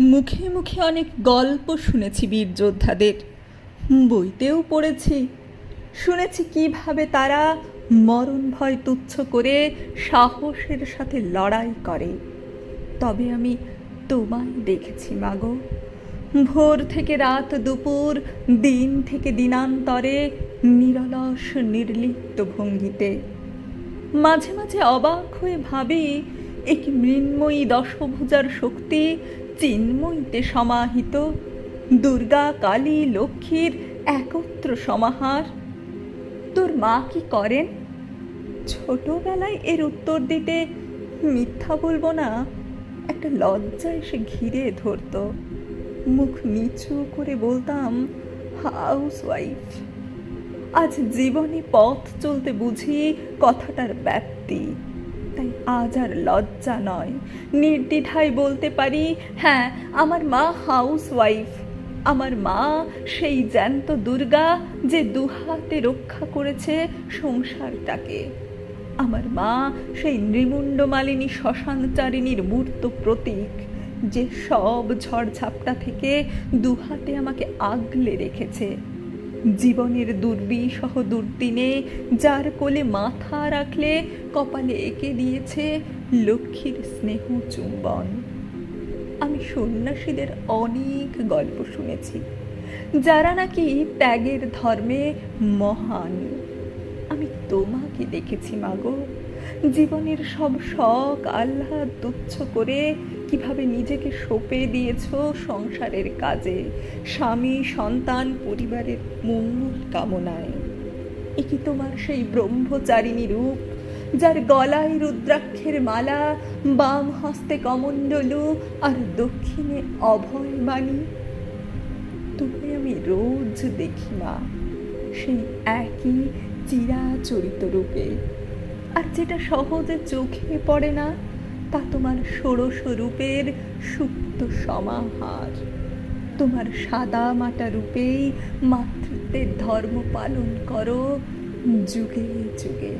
মুখে মুখে অনেক গল্প শুনেছি বীর যোদ্ধাদের। বইতেও পড়েছি। শুনেছি কীভাবে তারা মরণ ভয় তুচ্ছ করে সাহসের সাথে লড়াই করে। তবে আমি তোমায় দেখেছি মাগো ভোর থেকে রাত দুপুর, দিন থেকে দিনান্তরে, নিরলস নির্লিপ্ত ভঙ্গিতে। মাঝে মাঝে অবাক হয়ে ভাবি এক মৃন্ময়ী দশভুজার শক্তি চিন্ময়ীতে সমাহিত। দুর্গা, কালী, লক্ষ্মীর একত্র সমাহার। তোর মা কি করেন? ছোটবেলায় এর উত্তর দিতে মিথ্যা বলব না। একটা লজ্জা এসে ঘিরে ধরতো। মুখ নিচু করে বলতাম হাউস ওয়াইফ আজ জীবনে পথ চলতে বুঝি কথাটার ব্যাপ্তি। তাই আজ আর লজ্জা নয়। নির্দ্বিধায় বলতে পারি হ্যাঁ আমার মা হাউস ওয়াইফ আমার মা সেই জ্যান্ত দুর্গা যে দুহাতে রক্ষা করেছে সংসারটাকে। আমার মা সেই নৃমুণ্ডমালিনী শ্মশানচারিণীর মূর্ত প্রতীক, যে সব ঝড়ঝাপটা থেকে দুহাতে আমাকে আগলে রেখেছে। জীবনের দুর্বিসহ দুর্দিনে যার কোলে মাথা রাখলে কপালে এঁকে দিয়েছে লক্ষ্মীর স্নেহ চুম্বন। আমি সন্ন্যাসীদের অনেক গল্প শুনেছি, যারা নাকি ত্যাগের ধর্মে মহান। আমি তোমাকে দেখেছি মাগো জীবনের সব শখ আহ্লাদ তুচ্ছ করে কীভাবে নিজেকে সঁপে দিয়েছ সংসারের কাজে? স্বামী, সন্তান, পরিবারের মঙ্গল কামনায়। এ কি তোমার সেই ব্রহ্মচারিণী রূপ, যার গলায় রুদ্রাক্ষের মালা, বাম হস্তে কমণ্ডলু আর দক্ষিণে অভয় বাণী? তুমি আমি রোজ দেখি মা, সেই একই চিরাচরিত রূপে। আর যেটা সহজে চোখে পড়ে না, তা তোমার ষোড়শ রূপের সুপ্ত সমাহার। তোমার সাদা মাটা রূপেই মাতৃত্বের ধর্ম পালন করো, যুগে যুগে।